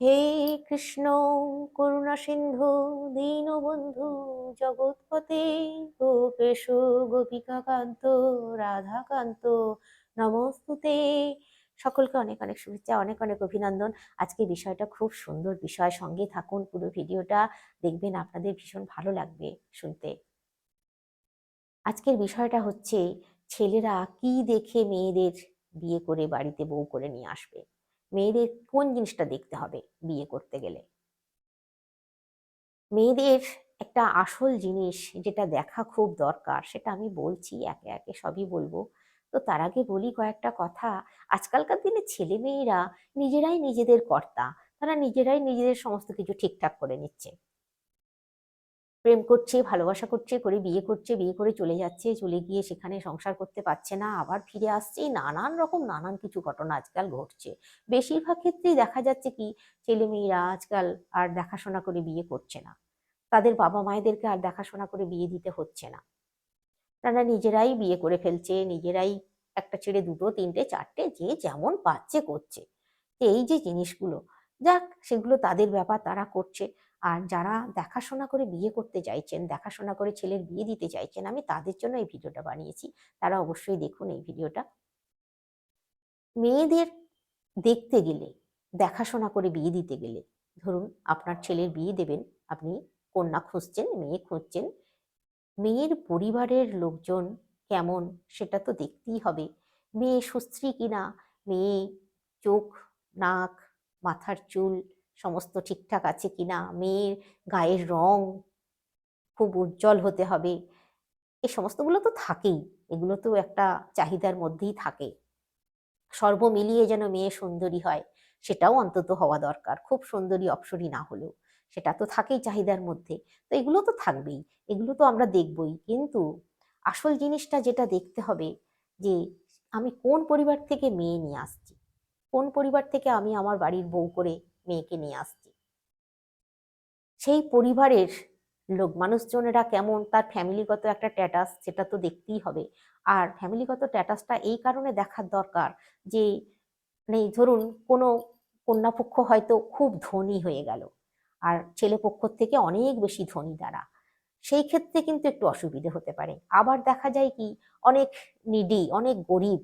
হে কৃষ্ণ, করুণা সিন্ধু দীনবন্ধু জগৎপতে গোপেশ গোপিকা কান্ত রাধাকান্ত, নমস্তুতে। সকলকে অনেক অনেক শুভেচ্ছা, অনেক অনেক অভিনন্দন। আজকে বিষয়টা খুব সুন্দর বিষয়, সঙ্গে থাকুন পুরো ভিডিওটা, দেখবেন আপনাদের ভীষণ ভালো লাগবে শুনতে। আজকের বিষয়টা হচ্ছে, ছেলেরা কি দেখে মেয়েদের বিয়ে করে বাড়িতে বউ করে নিয়ে আসবে? মেয়েদের কোন জিনিসটা দেখতে হবে বিয়ে করতে গেলে? মেয়েদের একটা আসল জিনিস যেটা দেখা খুব দরকার, সেটা আমি বলছি, একে একে সবই বলব। তো তার আগে বলি কয়েকটা কথা। আজকালকার দিনে ছেলে মেয়েরা নিজেরাই নিজেদের কর্তা, তারা নিজেরাই নিজেদের সমস্ত কিছু ঠিকঠাক করে নিচ্ছে। প্রেম করছে, ভালোবাসা করছে, করে বিয়ে করছে, বিয়ে করে চলে যাচ্ছে, চলে গিয়ে সেখানে সংসার করতে পারছে না, আবার ফিরে আসছে, নানান রকম নানান কিছু ঘটনা আজকাল ঘটছে। বেশিরভাগ ক্ষেত্রেই দেখা যাচ্ছে কি, ছেলেমেয়েরা আজকাল আর দেখাশোনা করে বিয়ে করছে না। তাদের বাবা মায়েদেরকে আর দেখাশোনা করে বিয়ে দিতে হচ্ছে না। তারা নিজেরাই বিয়ে করে ফেলছে, নিজেরাই একটা ছেড়ে দুটো, তিনটে, চারটে, যে যেমন পাচ্ছে করছে। এই যে জিনিসগুলো যাক, সেগুলো তাদের ব্যাপার, তারা করছে। আর যারা দেখাশোনা করে বিয়ে করতে চাইছেন, দেখাশোনা করে ছেলের বিয়ে দিতে চাইছেন, আমি তাদের জন্য এই ভিডিওটা বানিয়েছি। তারা অবশ্যই দেখুন এই ভিডিওটা। মেয়েদের দেখতে গেলে, দেখাশোনা করে বিয়ে দিতে গেলে, ধরুন আপনার ছেলের বিয়ে দেবেন, আপনি কন্যা খুঁজছেন, মেয়ে খুঁজছেন, মেয়ের পরিবারের লোকজন কেমন, সেটা তো দেখতেই হবে। মেয়ে সুস্ত্রী কিনা, মেয়ে চোখ, নাক মাথার চুল সমস্ত ঠিকঠাক আছে কিনা মেয়ের গায়ের রং খুব উজ্জ্বল হতে হবে এই সমস্তগুলো তো থাকেই, এগুলো তো একটা চাহিদার মধ্যেই থাকে। সর্ব মিলিয়ে যেন মেয়ে সুন্দরী হয়, সেটাও অন্তত হওয়া দরকার, খুব সুন্দরী অপসরী না হলেও, সেটা তো থাকেই চাহিদার মধ্যে, তো এগুলো তো থাকবেই, এগুলো তো আমরা দেখবই, কিন্তু আসল জিনিসটা যেটা দেখতে হবে যে, আমি কোন পরিবার থেকে মেয়ে নিয়ে আসছি? কোন পরিবার থেকে আমি আমার বাড়ির বউ করে মেয়েকে নিয়ে আসছি? সেই পরিবারের লোক, মানুষজনেরা কেমন? তার ফ্যামিলিগত একটা ট্যাটাস সেটা তো দেখতেই হবে। আর ফ্যামিলিগত ট্যাটাসটা এই কারণে দেখার দরকার যে মানে ধরুন কোনো কন্যাপক্ষ হয়তো খুব ধনী হয়ে গেল আর ছেলে পক্ষ থেকে অনেক বেশি ধনী দ্বারা সেই ক্ষেত্রে কিন্তু একটু অসুবিধে হতে পারে। আবার দেখা যায় কি, অনেক নিডি অনেক গরিব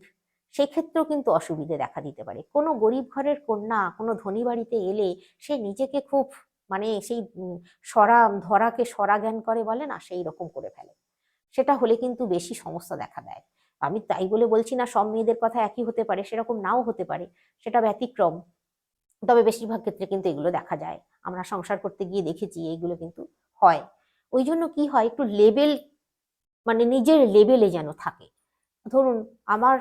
সেক্ষেত্রেও কিন্তু অসুবিধে দেখা দিতে পারে। কোনো গরিব ঘরের কন্যা, কোনো ধনী বাড়িতে এলে সে নিজেকে খুব মানে সেই সরা, ধরাকে সরা জ্ঞান করে বলে না, সেই রকম করে ফেলে। সেটা হলে কিন্তু বেশি সমস্যা দেখা দেয়। আমি তাই বলে বলছি না, সব মেয়েদের কথা একই হতে পারে, সেরকম নাও হতে পারে, সেটা ব্যতিক্রম। তবে বেশিরভাগ ক্ষেত্রে কিন্তু এগুলো দেখা যায়। আমরা সংসার করতে গিয়ে দেখেছি এইগুলো কিন্তু হয়। ওই জন্য কি হয়, একটু লেবেল মানে নিজের লেবেলে যেন থাকে। ধরুন, আমার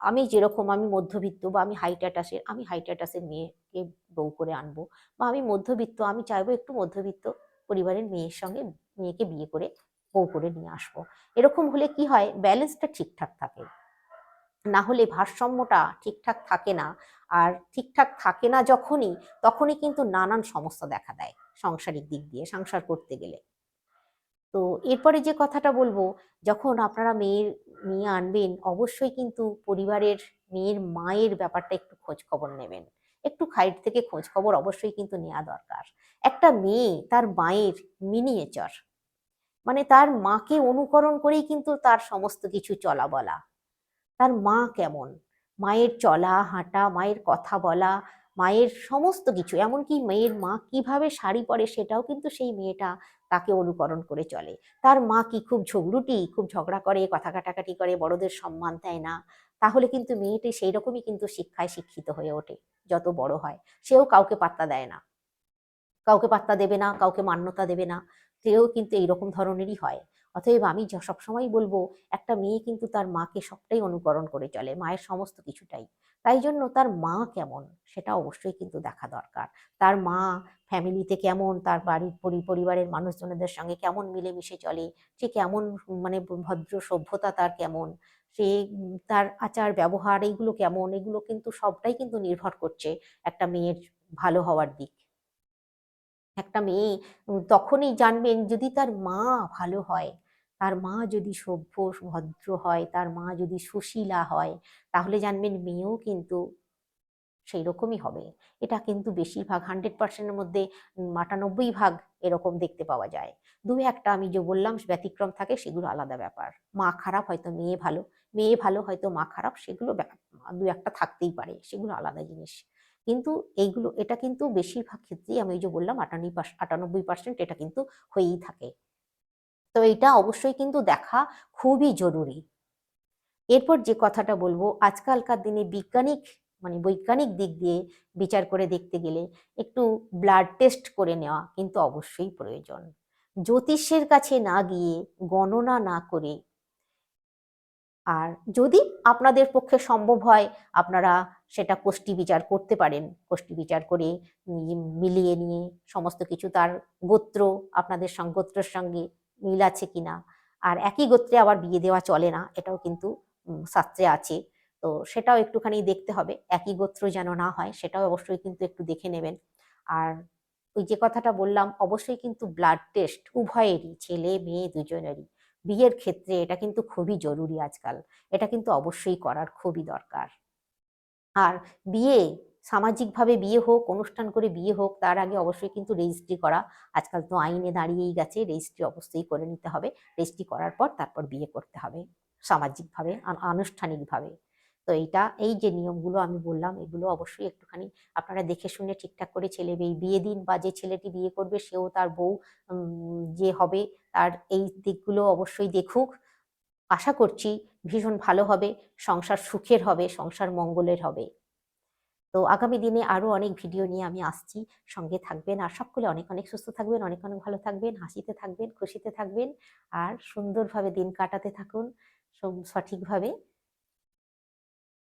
আমি যেরকম আমি মধ্যবিত্ত বা আমি হাই ট্যাটাসের আমি হাই ট্যাটাসের মেয়েকে বউ করে আনব বা আমি মধ্যবিত্ত, আমি চাইব একটু মধ্যবিত্ত পরিবারের মেয়ের সঙ্গে মেয়েকে বিয়ে করে বউ করে নিয়ে আসব। এরকম হলে কি হয়? ব্যালেন্সটা ঠিকঠাক থাকে। না হলে ভারসাম্যটা ঠিকঠাক থাকে না। আর ঠিকঠাক থাকে না যখনই, তখনই কিন্তু নানান সমস্যা দেখা দেয় সাংসারিক দিক দিয়ে, সংসার করতে গেলে। তো এরপরে যে কথাটা বলব, যখন আপনারা মেয়ের, মেয়ে আনবেন, অবশ্যই কিন্তু পরিবারের মেয়ের মায়ের ব্যাপারটা একটু খোঁজ খবর নেবেন। একটু খাইট থেকে খোঁজ খবর অবশ্যই কিন্তু নেওয়া দরকার। একটা মেয়ে তার মায়ের মিনিয়েচার মানে তার মাকে অনুকরণ করেই কিন্তু তার সমস্ত কিছু চলা বলা। তার মা কেমন? মায়ের চলা, হাঁটা, মায়ের কথা বলা মায়ের সমস্ত কিছু, এমনকি মেয়ের মা কীভাবে শাড়ি পরে সেটাও কিন্তু সেই মেয়েটা তাকে অনুকরণ করে চলে। তার মা কি খুব ঝগড়ুটি, খুব ঝগড়া করে, কথা কাটাকাটি করে, বড়দের সম্মান দেয় না? তাহলে কিন্তু মেয়েটি সেই রকমই কিন্তু শিক্ষায় শিক্ষিত হয়ে ওঠে, যত বড় হয়। সেও কাউকে পাত্তা দেয় না। কাউকে পাত্তা দেবে না, কাউকে মান্যতা দেবে না। সেও কিন্তু এইরকম ধরনেরই হয়। অতএব আমি সবসময় বলব, একটা মেয়ে কিন্তু তার মাকে সবটাই অনুকরণ করে চলে, মায়ের সমস্ত কিছুটাই। তাই জন্য তার মা কেমন, সেটা অবশ্যই কিন্তু দেখা দরকার। তার মা ফ্যামিলিতে কেমন, তার বাড়ির পরিবারের মানুষজনদের সঙ্গে কেমন মিলেমিশে চলে, সে কেমন মানে ভদ্র সভ্যতা তার কেমন, সে তার আচার ব্যবহার এইগুলো কেমন, এগুলো কিন্তু সবটাই কিন্তু নির্ভর করছে একটা মেয়ের ভালো হওয়ার দিক। একটা মেয়ে তখনই জানবেন যদি তার মা ভালো হয় তার মা যদি সভ্য, ভদ্র হয়, তার মা যদি সুশীলা হয়, তাহলে জানবেন মেয়েও কিন্তু সেই রকমই হবে। এটা কিন্তু বেশিরভাগ হান্ড্রেড পার্সেন্টের মধ্যে আটানব্বই ভাগ এরকম দেখতে পাওয়া যায়। দু একটা আমি যে বললাম, ব্যতিক্রম থাকে, সেগুলো আলাদা ব্যাপার। মা খারাপ, হয়তো মেয়ে ভালো। মেয়ে ভালো, হয়তো মা খারাপ, সেগুলো দু একটা থাকতেই পারে, সেগুলো আলাদা জিনিস। কিন্তু এইগুলো, এটা কিন্তু বেশিরভাগ ক্ষেত্রেই আমি ওই যে বললাম আটানব্বই আটানব্বই পার্সেন্ট এটা কিন্তু হয়েই থাকে। তো এটা অবশ্যই কিন্তু দেখা খুবই জরুরি। এরপর যে কথাটা বলব, আজকালকার দিনে বিজ্ঞানিক মানে বৈজ্ঞানিক দিক দিয়ে বিচার করে দেখতে গেলে একটু ব্লাড টেস্ট করে নেওয়া কিন্তু অবশ্যই প্রয়োজন। জ্যোতিষের কাছে না গিয়ে গণনা না করে আর যদি আপনাদের পক্ষে সম্ভব হয়, আপনারা সেটা কোষ্ঠী বিচার করতে পারেন। কোষ্ঠী বিচার করে মিলিয়ে নিয়ে সমস্ত কিছু তার গোত্র, আপনাদের গোত্রের সঙ্গে মিল আছে কিনা? আর একই গোত্রে আবার বিয়ে দেওয়া চলে না, এটাও কিন্তু শাস্ত্রে আছে। তো সেটাও একটুখানি দেখতে হবে, একই গোত্র যেন না হয়, সেটাও অবশ্যই কিন্তু একটু দেখে নেবেন। আর ওই যে কথাটা বললাম, অবশ্যই কিন্তু ব্লাড টেস্ট উভয়েরই, ছেলে, মেয়ে দুজনেরই। বিয়ের ক্ষেত্রে এটা কিন্তু খুবই জরুরি আজকাল, এটা কিন্তু অবশ্যই করার খুবই দরকার। আর বিয়ে সামাজিকভাবে বিয়ে হোক, অনুষ্ঠান করে বিয়ে হোক, তার আগে অবশ্যই কিন্তু রেজিস্ট্রি করা। আজকাল তো আইনে দাঁড়িয়েই গেছে রেজিস্ট্রি অবশ্যই করে নিতে হবে। রেজিস্ট্রি করার পর তারপর বিয়ে করতে হবে, সামাজিকভাবে, আন- আনুষ্ঠানিকভাবে। তো এইটা, এই যে নিয়মগুলো আমি বললাম, এগুলো অবশ্যই একটুখানি আপনারা দেখে শুনে ঠিকঠাক করে ছেলে মেয়ে বিয়ে দিন বা যে ছেলেটি বিয়ে করবে, সেও তার বউ যে হবে, তার এই দিকগুলো অবশ্যই দেখুক। আশা করছি ভীষণ ভালো হবে, সংসার সুখের হবে, সংসার মঙ্গলের হবে। তো আগামী দিনে আরও অনেক ভিডিও নিয়ে আমি আসছি। সঙ্গে থাকবেন আর সকলে অনেক অনেক সুস্থ থাকবেন, অনেক অনেক ভালো থাকবেন, হাসিতে থাকবেন, খুশিতে থাকবেন আর সুন্দরভাবে দিন কাটাতে থাকুন সঠিকভাবে।